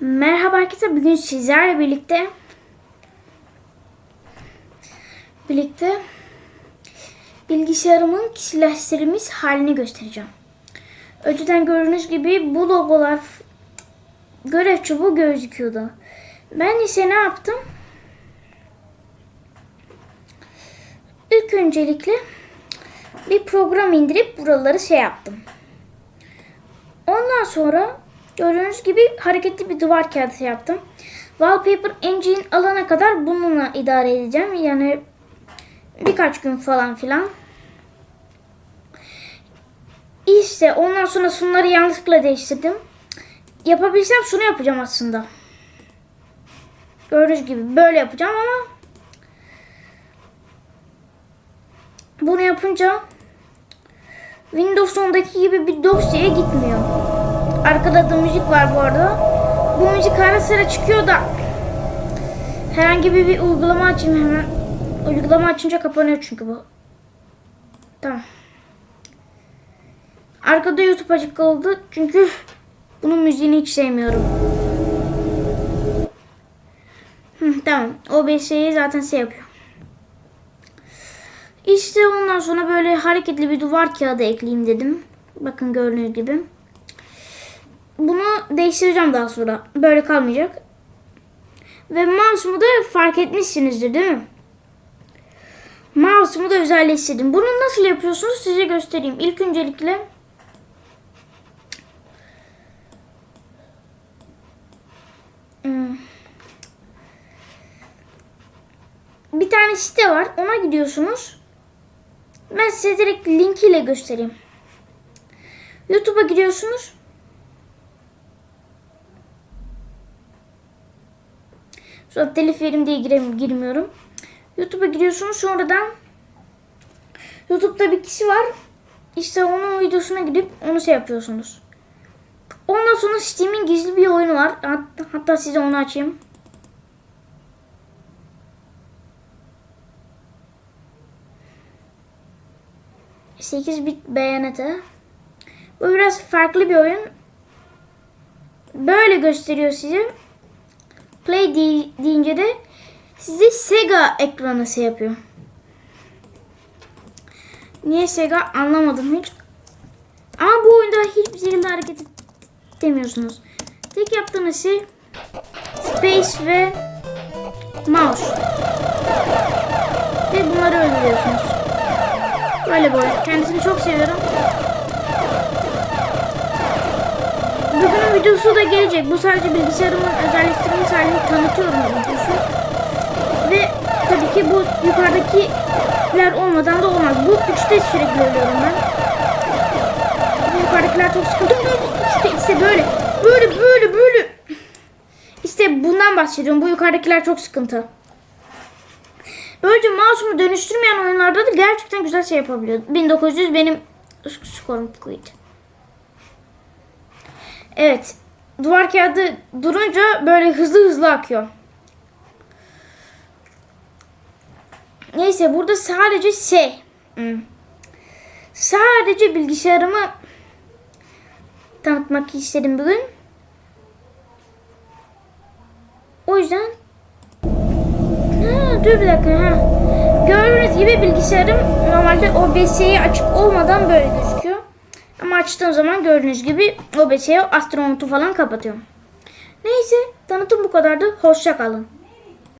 Merhaba arkadaşlar. Bugün sizlerle birlikte birlikte bilgisayarımın kişileştirilmiş halini göstereceğim. Önceden gördüğünüz gibi bu logolar görev çubuğu gözüküyordu. Ben ise ne yaptım? İlk öncelikle bir program indirip buraları şey yaptım. Ondan sonra gördüğünüz gibi hareketli bir duvar kağıdı yaptım. Wallpaper Engine alana kadar bununla idare edeceğim. Yani birkaç gün falan filan. İşte ondan sonra sunları yanlışlıkla değiştirdim. Yapabilsem şunu yapacağım aslında. Gördüğünüz gibi böyle yapacağım ama bunu yapınca Windows 10'daki gibi bir dosyaya gitmiyor. Arkada da müzik var bu arada. Bu müzik ara sıra çıkıyor da herhangi bir, bir uygulama açayım hemen. Uygulama açınca kapanıyor çünkü bu. Tamam. Arkada YouTube açık kaldı çünkü bunun müziğini hiç sevmiyorum. Hı, tamam. OBS'yi zaten şey yapıyor. İşte ondan sonra böyle hareketli bir duvar kağıdı ekleyeyim dedim. Bakın gördüğünüz gibi. Bunu değiştireceğim daha sonra. Böyle kalmayacak. Ve mouse'umu da fark etmişsinizdir değil mi? Mouse'umu da özelleştirdim. Bunu nasıl yapıyorsunuz size göstereyim. İlk öncelikle Hmm. bir tane site var. Ona gidiyorsunuz. Ben size direkt linkiyle göstereyim. YouTube'a giriyorsunuz. Sonra telif yerim diye girem- girmiyorum. YouTube'a giriyorsunuz sonradan YouTube'da bir kişi var. İşte onun videosuna gidip onu şey yapıyorsunuz. Ondan sonra Steam'in gizli bir oyunu var. Hatta, hatta size onu açayım. Sekiz bit beyanatı. Bu biraz farklı bir oyun. Böyle gösteriyor size. Play de- deyince de size Sega ekranı şey yapıyor. Niye Sega anlamadım hiç. Ama bu oyunda hiçbir şekilde hareket edemiyorsunuz. Tek yaptığınız şey Space ve Mouse. Ve bunları öldürüyorsunuz. Böyle oyun. Kendisini çok seviyorum. Videosu da gelecek. Bu sadece bilgisayarımın özelleştirilmiş halini tanıtıyorum videosu. Ve tabii ki bu yukarıdakiler olmadan da olmaz. Bu üçte sürekli ölüyorum ben. Bu yukarıdakiler çok sıkıntı. İşte, işte böyle. Böyle böyle böyle. İşte bundan bahsediyorum. Bu yukarıdakiler çok sıkıntı. Böylece mouse'umu dönüştürmeyen oyunlarda da gerçekten güzel şey yapabiliyor. 1900 benim skorum buydu. Evet. Duvar kağıdı durunca böyle hızlı hızlı akıyor. Neyse burada sadece şey. Sadece bilgisayarımı tanıtmak istedim bugün. O yüzden Ha, dur bir dakika ha. Gördüğünüz gibi bilgisayarım normalde OBS'yi açık olmadan böyle gözüküyor. Açtığım zaman gördüğünüz gibi OBS'yi astronotu falan kapatıyorum. Neyse tanıtım bu kadardı. Hoşça kalın.